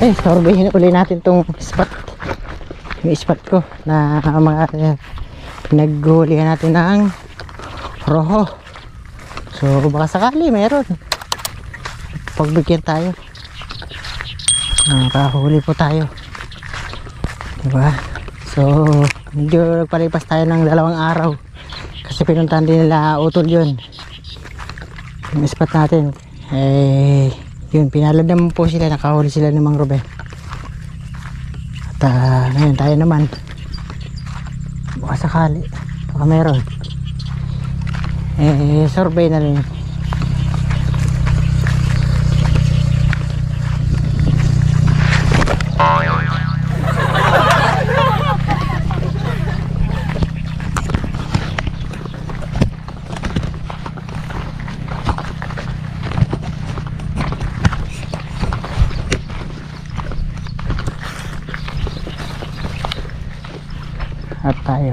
Eh, sorbehin uli natin tong spot. Yung spot ko na mga uh, natin ng roho. So, baka sakali meron. Pagbigyan tayo. Nakahuli po tayo. Diba? So, medyo nagpalipas tayo ng dalawang araw. Kasi pinuntahan din nila utol yun. Yung spot natin. Eh, yun, pinalad naman po sila. Nakahuli sila ni Mang Ruben. At ah, ngayon tayo naman. Baka sakali. Baka meron. Eh, survey na rin.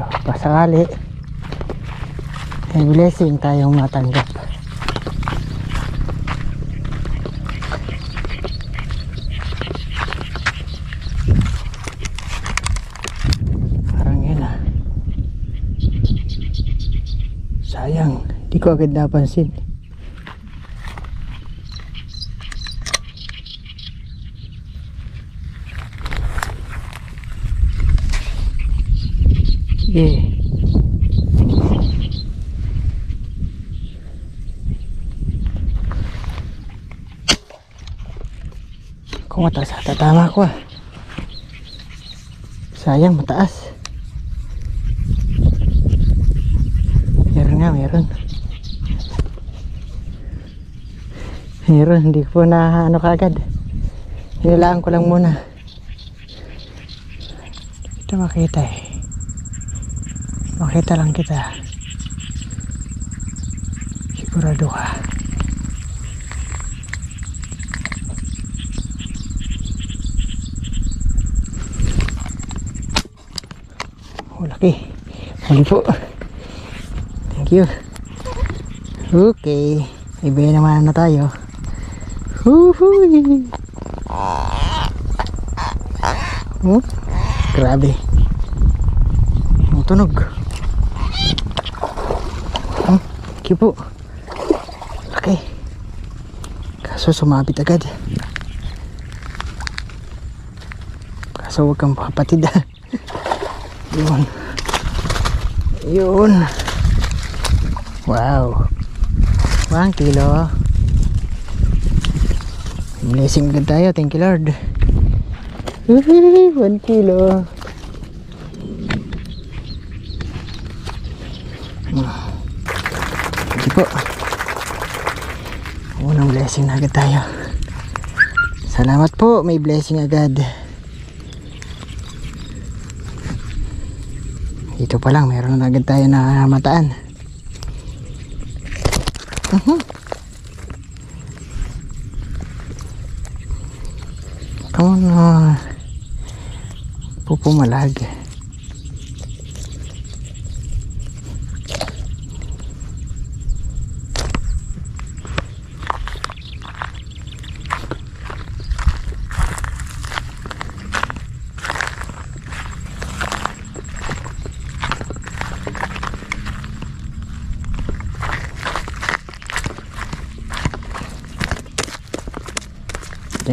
at tayo pasakali may blessing tayong matanggap. Parang yun ah. Sayang di ko agad napansin. Yeah. Kung mataas ata tama ko ah. Sayang mataas. Meron nga, meron. Meron, hindi ko na ano kagad. Hinilaan ko lang muna. Ito makita eh. Makita lang kita. Sigurado ka. Oh, laki. Huli po. Thank you. Okay. Ibigay naman na tayo. Huhuy. Oh, grabe. Ang tunog. Hmm, thank you po. Laki. Kaso sumabit agad. Kaso huwag kang papatid. Yun. Yun. Wow. One kilo. Blessing agad tayo. Thank you Lord. Woohoo, One kilo. Sige po. Unang blessing na agad tayo. Salamat po. May blessing agad. Dito pa lang, meron na agad tayo na mataan. Mhm. Come on, uh, pupumalag.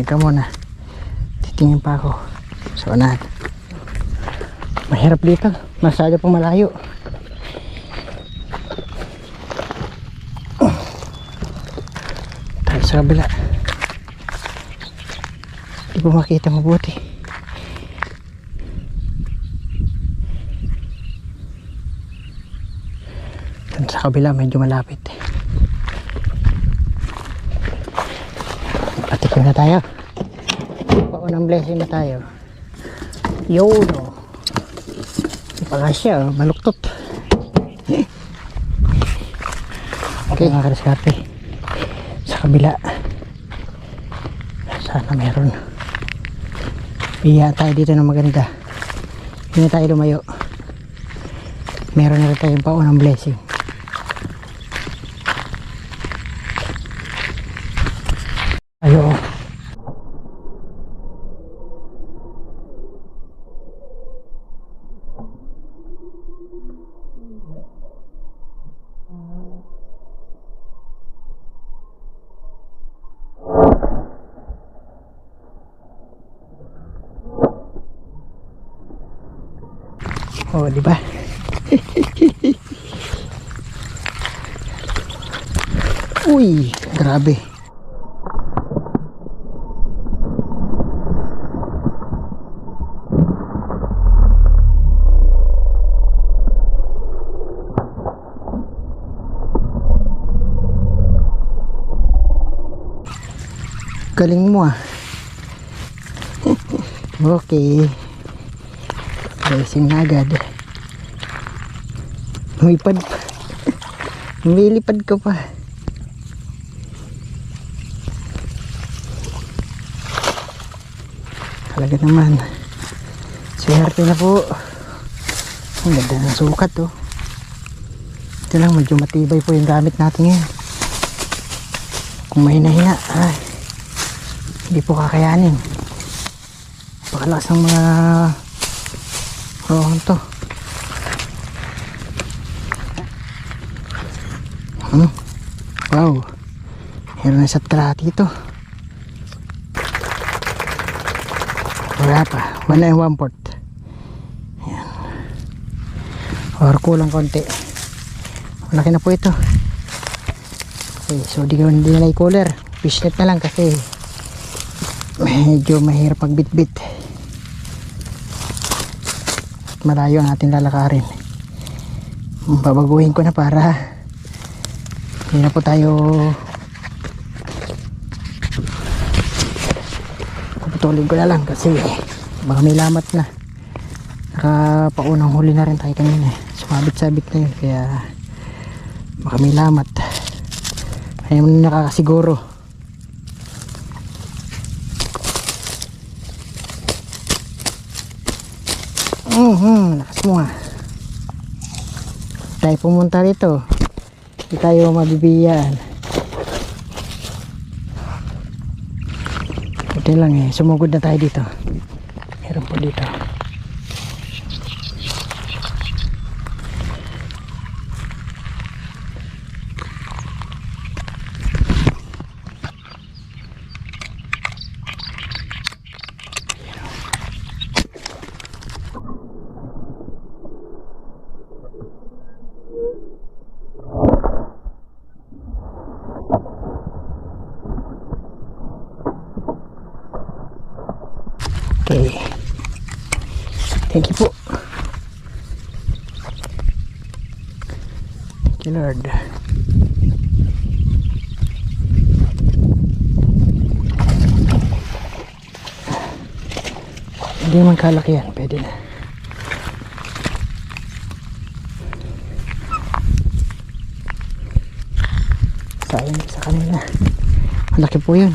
Ka muna. Titingin pa ako. Sa unahan. Mahirap dito. Masyado pang malayo. Tayo sa kabila. Hindi ko makita mabuti. Dun sa kabila medyo malapit. Patikin na tayo. Paunang blessing na tayo. Yun o. Pala siya, oh, maluktot. Okay, mga karaskate. Sa kabila. Sana meron. Iya tayo dito ng maganda. Hindi tayo lumayo. Meron na rin tayong paunang blessing. Ayo. Oh, di ba? Uy, grabe. Galing mo ah. okay. Racing na agad. Lumipad pa. Lumilipad ka pa. Talaga naman. Swerte na po. Ang ganda ng sukat oh. Ito lang medyo matibay po yung gamit natin ngayon. Kung may nahina, ay, hindi po kakayanin. Pakalakas ng mga rohon to. Hmm. Wow. Meron na isa't kalahati ito. Wala pa. Wala yung one port. Ayan. Or kulang konti. Malaki na po ito. Okay, so di ko hindi na i-cooler. Fishnet na lang kasi medyo mahirap pag bit-bit. At malayo ang ating lalakarin. Babaguhin ko na para hindi na po tayo puputulin ko na lang kasi baka may lamat na. Nakapaunang huli na rin tayo kanina sumabit-sabit na yun kaya baka may lamat. Ayaw na nakakasiguro. Mhm lakas mo nga tayo pumunta rito. Hindi tayo mabibiyaan Buti lang eh, sumugod na tayo dito. Meron po dito. Okay. Thank you po. Thank you Lord. Hindi man kalaki yan. Pwede na. Sayang sa kanila. Malaki po yun.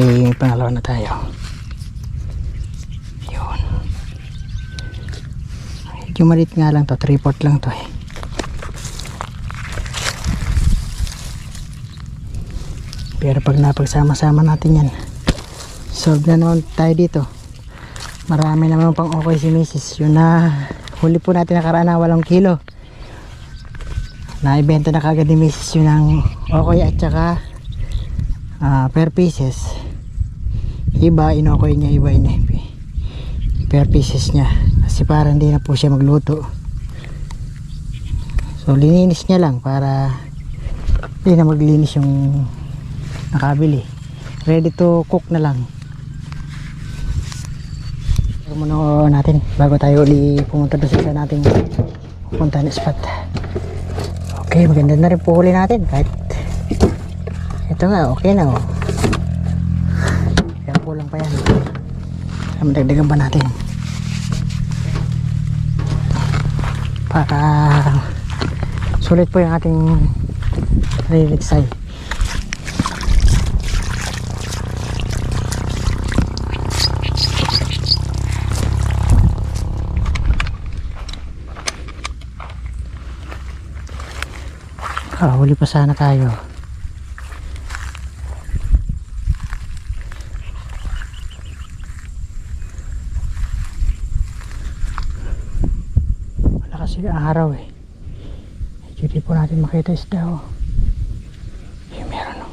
Okay, pangalawa na tayo. Yun. Medyo malit nga lang to, 3 port lang to eh. Pero pag napagsama-sama natin yan, solve na naman tayo dito. Marami naman pang okay si Mrs. Yun na, huli po natin nakaraan na walong kilo. Naibenta na kagad ni Mrs. yun ng okay at saka ah, per pieces iba inokoy niya iba ini per pieces niya. Kasi para hindi na po siya magluto. So lininis niya lang para hindi na maglinis yung nakabili. Ready to cook na lang. Muna natin bago tayo uli pumunta doon sa nating pupunta na spot. Okay maganda na rin po huli natin. Kahit ito nga, okay na oh. Kaya kulang pa yan. Kaya madagdagan pa natin. Para sulit po yung ating relixay. Ah, huli pa sana tayo. kasi ang araw eh. Medyo di makita isda oh. Eh, meron oh.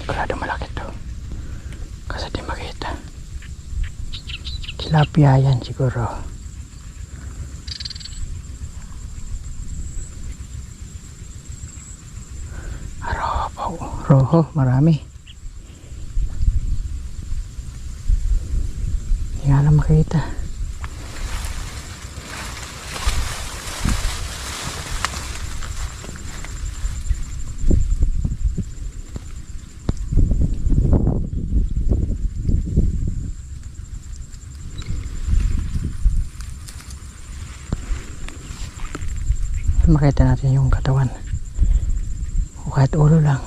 Sigurado malaki to. Di makita. Tilapia yan siguro. Roho, roho, marami. Hindi nga lang makita. Makita natin yung katawan. O kahit ulo lang.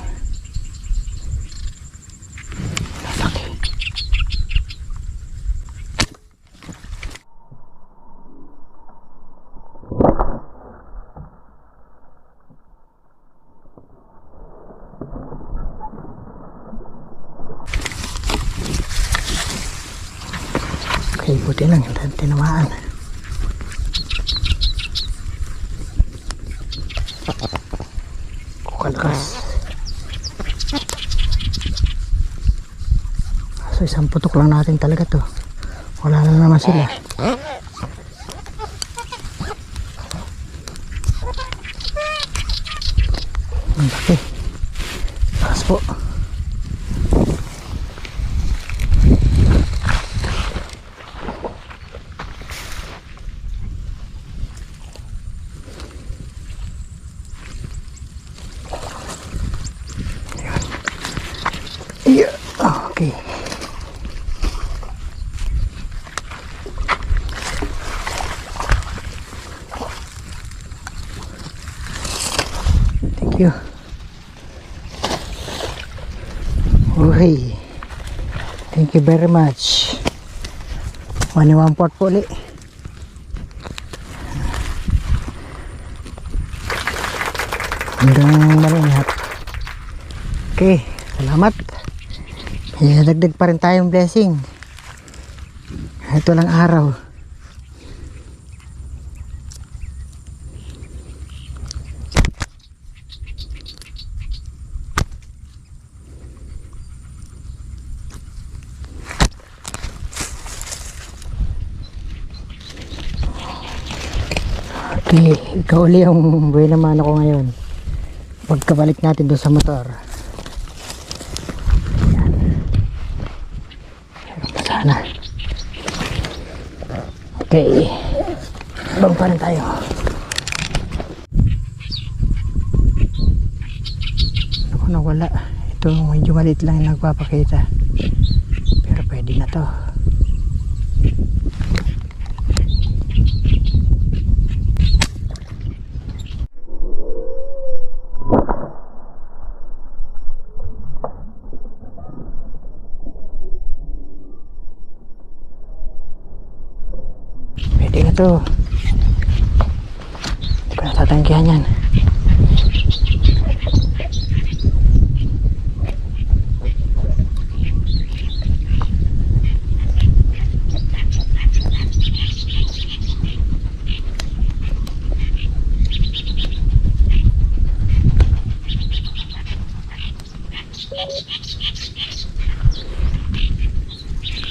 Lalaki. Okay, buti lang. Hindi tinamaan. Kukalakas. So isang putok lang natin talaga to. Wala na naman sila. Ang laki. Taas po. Yeah. Okay. Thank you. Okay. Thank you very much. One one pot po ulit. Hanggang malingat. Okay. Salamat. Dagdag pa rin tayong blessing. Ito lang araw. Okay, ikaw uli ang buhay naman ako ngayon. Pagkabalik natin doon sa motor. sana. Okay. Ibang pa rin tayo. Ako nawala. Ito medyo maliit lang yung nagpapakita. Pero pwede na to Pwede na to. Hindi ko natatanggihan yan.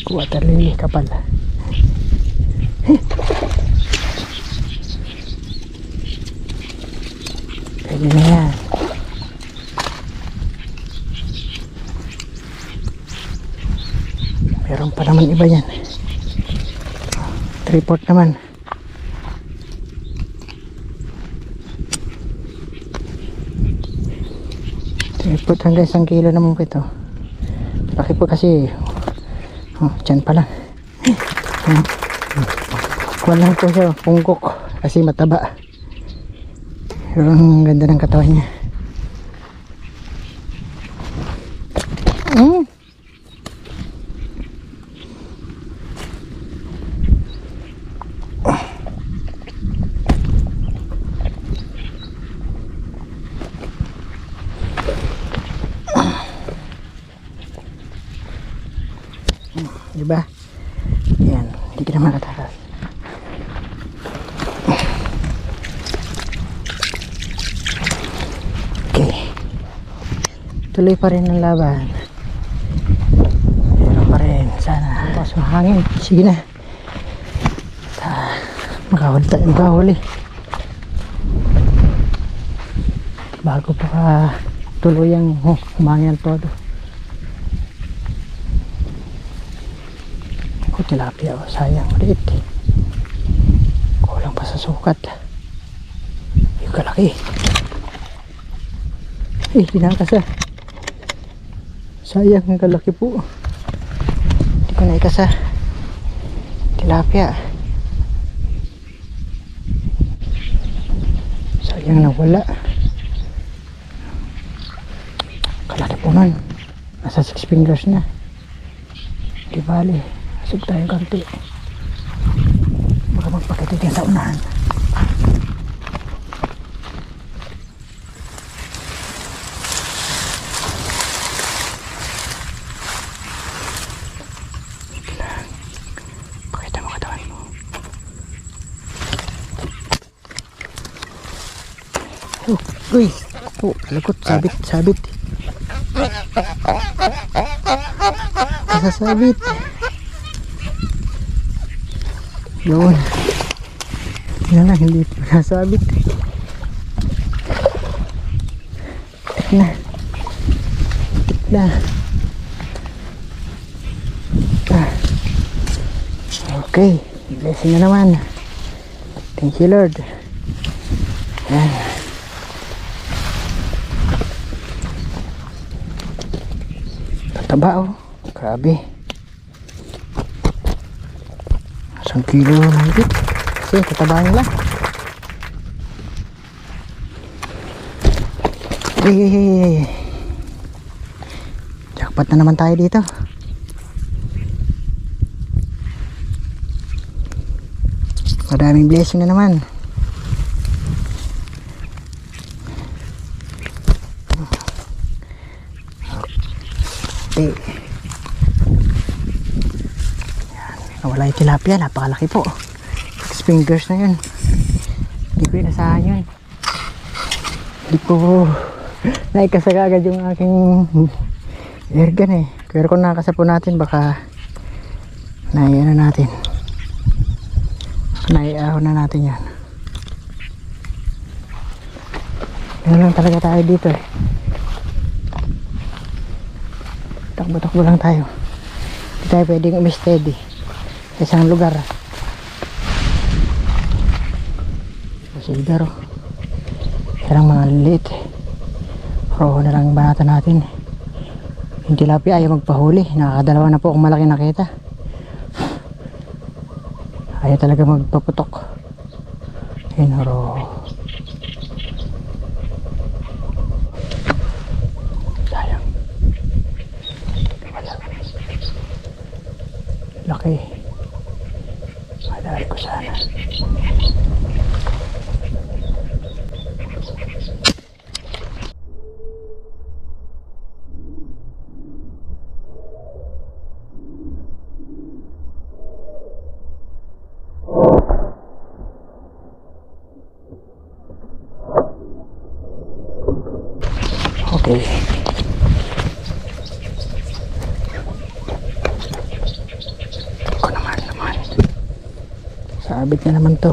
Water lily kapal. Pwede na yan. Meron pa naman iba yan. Tripod naman. Tripod hanggang isang kilo naman po ito. Laki po kasi. Oh, dyan pa lang. Hmm. Walang po siya, pungkok. Kasi mataba. Pero ang ganda ng katawan niya. Mm. Diba? Yan. naman natatas. Okay. Tuloy pa rin ang laban. Meron pa rin. Sana. Tapos mahangin. Sige na. Ah, makahuli tayo. Makahuli. Bago pa tuluyang oh, humangin ang todo. Ako tilapia. Oh, sayang. Ulit. Kulang pa sa sukat. Yung kalaki. Eh, tinakas ah. Sayang ang kalaki po. Hindi ko naikasa. Tilapia. Sayang na wala. Kalaki po nun. Nasa six fingers na. Di bali. Asog tayo kanti. Baka magpakitid yan sa unahan. Pakita mo katawan mo. Oh, uy. Oh, lagot. Sabit, sabit. Nasasabit. Yun. Yan na, hindi. Tik na. Na. Ah. Okay. Blessing na naman. Thank you, Lord. Yan. Tataba oh. Grabe. Isang kilo na higit. Kasi tataba nila. Ay. Jackpot na naman tayo dito. Madaming blessing na naman. Okay. Yan. Nawala yung tilapia. Napakalaki po. Six fingers na yun. Hindi ko inasahan yun. Hindi ko naikasag agad yung aking airgun eh. Pero kung nakasapo natin baka naiano natin. Naiahon na natin yan. Ganun lang talaga tayo dito eh. Takbo-takbo lang tayo. Hindi tayo pwedeng umi-steady sa isang lugar. Pasilgar oh. Kaya mga liit. Roho na lang banata natin. Yung tilapia ayaw magpahuli. Nakakadalawa na po kung malaki nakita. Ayaw talaga magpaputok. Ayun, roho. Okay. Ko naman naman. Sabit na naman to.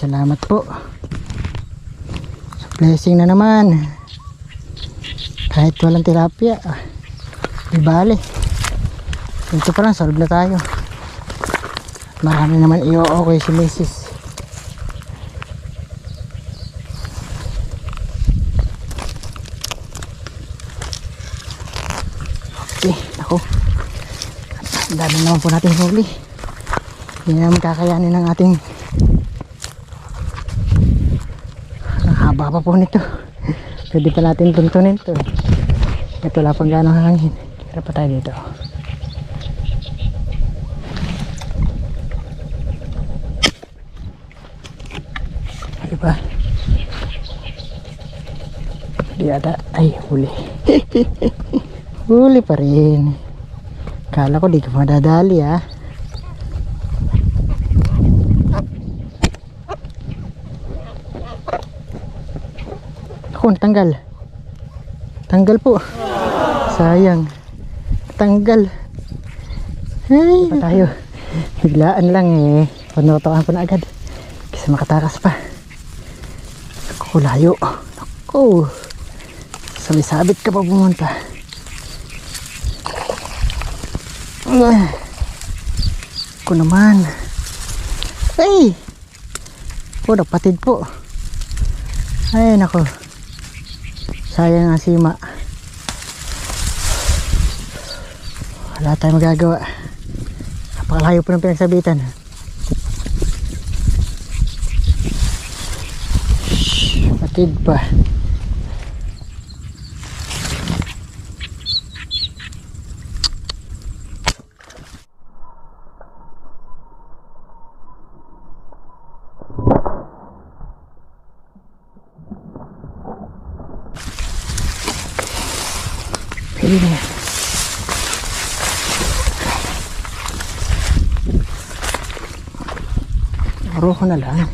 Salamat po. Sa blessing na naman. Kahit walang tilapia. Di bale. Ito pa lang, solve na tayo. Marami naman i-okay si Mrs. Okay, ako. Ang dami naman po natin huli. Hindi na naman kakayanin ng ating haba po nito. Pwede pa natin tuntunin to. Ito wala pang gano'ng hangin. Kira pa tayo dito. Ay ba? Di ata. Ay, huli. huli pa rin. Kala ko di ka madadali ah. Ako, tanggal. Tanggal po. Sayang. Tanggal. Ay, pa tayo. Biglaan lang eh. Panutokan ko na agad. Kasi makatakas pa. Ako, layo. Ako. Sabi-sabit ka pa pumunta. Ako naman. Ay! Po, napatid po. Ay, nako. Sayang ang sima. Wala tayong magagawa. Napakalayo po ng pinagsabitan. Patid pa. Pwede na yan. Aro ko na lang.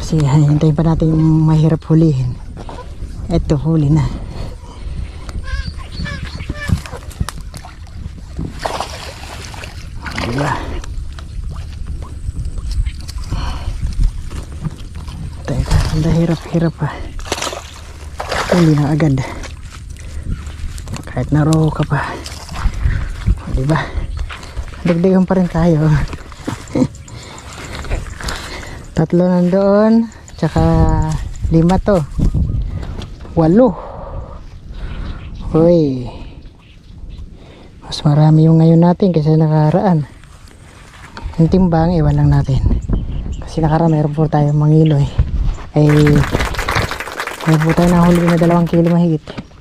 Kasi hintayin pa natin yung mahirap hulihin. Eto, huli na. Diba? Teka, ang hirap-hirap pa. Huli na agad. Kahit naro ka pa. O, diba? Dagdagan pa rin tayo. Tatlo nandoon. Tsaka lima to. Walo. Hoy. Mas marami yung ngayon natin kaysa nakaraan. Yung timbang, iwan lang natin. Kasi nakaraan meron po tayo mangilo eh. Meron po tayo nahuli na dalawang kilo mahigit.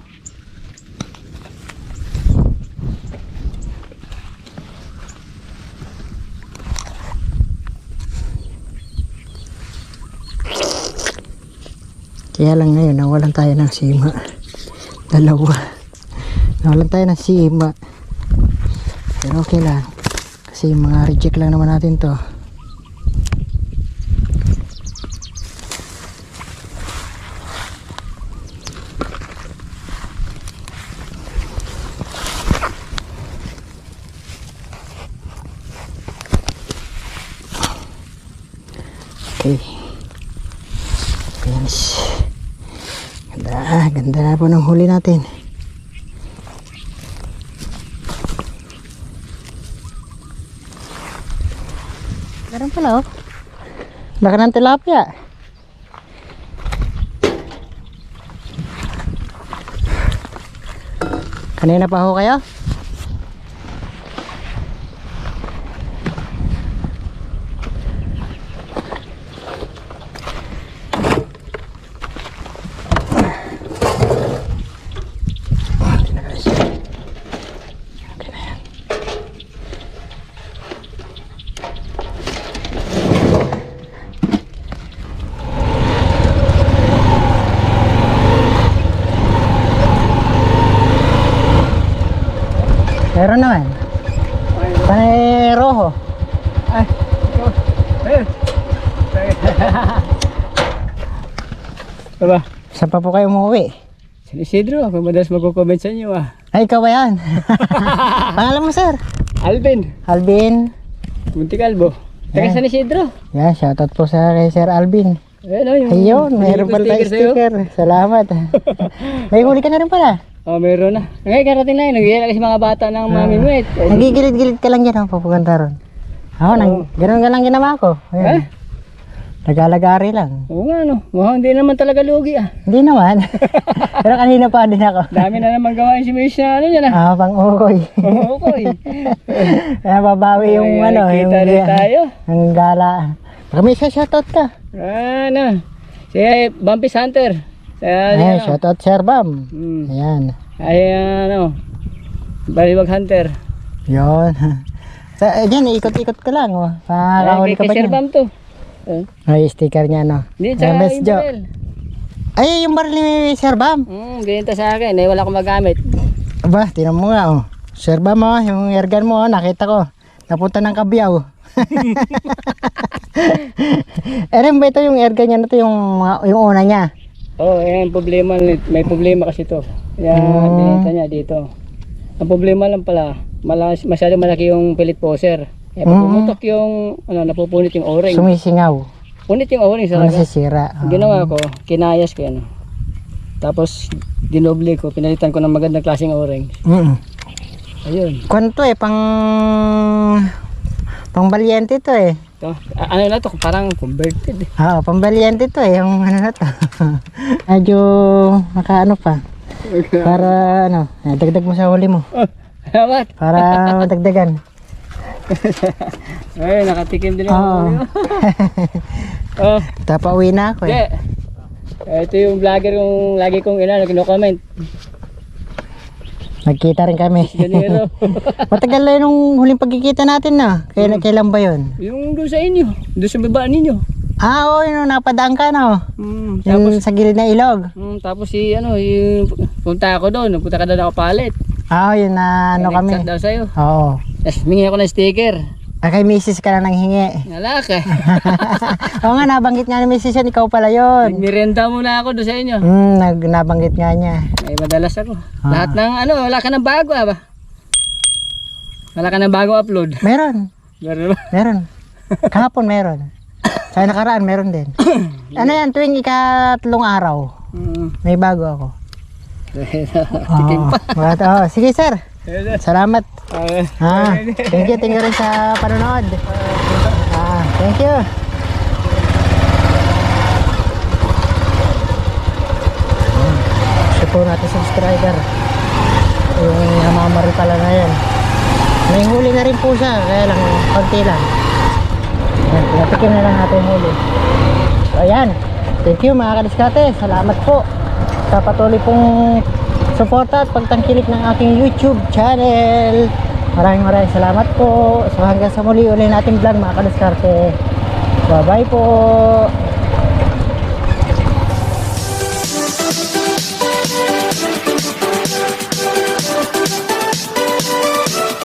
Kaya lang ngayon, nawalan tayo ng sima. Dalawa. Nawalan tayo ng sima. Pero okay lang. Kasi mga reject lang naman natin to. Okay. Finish. Ganda, ganda na po ng huli natin. Meron pala oh. Laki ng tilapia. Kanina pa ho kayo? Okay na guys. Okay na yan. Meron naman. Panay rojo. Aba, Saan pa po kayo umuwi? San Isidro, ako madalas magko-comment sa inyo ah. Ay, ikaw ba yan? Pangalan mo, sir? Alvin, Alvin. Munti Kalbo. Taga Eh. San Isidro. Yan, shoutout po sa kay Sir Alvin. Ayun oh, yung Ayun, ko pala tayong sticker. Salamat. May huli ka na rin pala. Oh, meron na. Ngayon, karating na yun. Nagyaya kasi mga bata ng mami mo eh. Nagigilid-gilid ka lang dyan, oh, papupunta ron. Ako, nang, ganun ka lang ginawa ko. Eh? Ayun. Nagalagari lang. Oo nga no. Mukhang hindi naman talaga lugi ah. Hindi naman. Pero kanina pa din ako. Dami na naman gawain si Miss na ano yan ah. Ah, pang ukoy. Oo ko eh. Kaya babawi yung Ay, ano, yung, Kita rin tayo. yung gala. Baka may isa shoutout ka. Ano. Si Bumpy Hunter. Sa Ayan, ano. shoutout Sir Bam. Hmm. Ayan. Ay ano. Baliwag Hunter. Yun. Sa, eh, dyan, ikot-ikot ka lang. Oh. Ay, Pakakahuli ka Sir dyan? Bam to. Eh. Ay, sticker niya, no? Hindi, tsaka Best yung baril. Ay, yung baril ni Sir Bam. Hmm, binenta sa akin. Eh, wala akong magamit. Aba, tinan mo nga, oh. Sir Bam, oh, yung airgun mo, oh, nakita ko. Napunta ng kabyaw. eh, rin ba ito yung airgun niya na to, yung, yung una niya? Oo, oh, yan problema. May problema kasi to. Kaya Hmm. binenta niya dito. Ang problema lang pala, malas, masyado malaki yung pilit poser. Eh, pag Hmm. pumutok yung, ano, napupunit yung o-ring. Sumisingaw. Punit yung o-ring sa Nasisira. Ang ginawa ko, kinayas ko yan. Tapos, dinoble ko, pinalitan ko ng magandang klaseng o-ring. Mm. Ayun. Kwan to eh, pang... Pang balyente to eh. Ito, a- ano na to, parang converted. eh. Oo, pang balyente to eh, yung ano na to. Medyo nakaano pa. Para ano, eh, dagdag mo sa huli mo. Oh, salamat. Para madagdagan. Ay, nakatikim din ako. oh, Tapauwi na ako eh. Ito yung vlogger yung lagi kong ina, kino-comment. Nagkita rin kami. Ganero. Matagal na yung huling pagkikita natin na. Kailan, kailan ba yun? yung doon sa inyo, doon sa baba ninyo. Ah, oo, yun, napadaan ka na oh. Mm, Yung tapos, sa gilid na ilog. mm, tapos si, ano, yung, punta ako doon, punta ka doon ako palit. Ah, yun na ano kami. Nag-chat daw sa'yo. Oo. Tapos, mingi ako ng sticker. Ah, kay misis ka na nang hingi. Nala ka. Oo nga, nabanggit nga ni misis yan, ikaw pala yun. Nagmirenda muna ako doon sa inyo. Hmm, nag, nabanggit nga niya. Ay, madalas ako. Ah. Lahat ng ano, wala ka ng bago ah ba? Wala ka ng bago upload. Meron, Meron ba? meron. Kahapon meron. Sa nakaraan meron din. ano yan, tuwing ikatlong araw, Mm. may bago ako. Tikim pa. Oh, sige sir, salamat. Ah, thank you, thank you rin sa panonood. Ah, thank you. Siya po natin subscriber. Yung namamari pala na yan. May huli na rin po siya, kaya lang konti lang. Ayan, na lang natin huli. So, ayan. Thank you mga kadiskate. Salamat po sa patuloy pong suporta at pagtangkilik ng aking YouTube channel. Maraming maraming salamat po. So hanggang sa muli ulit nating vlog mga kadiskarte. Bye bye po.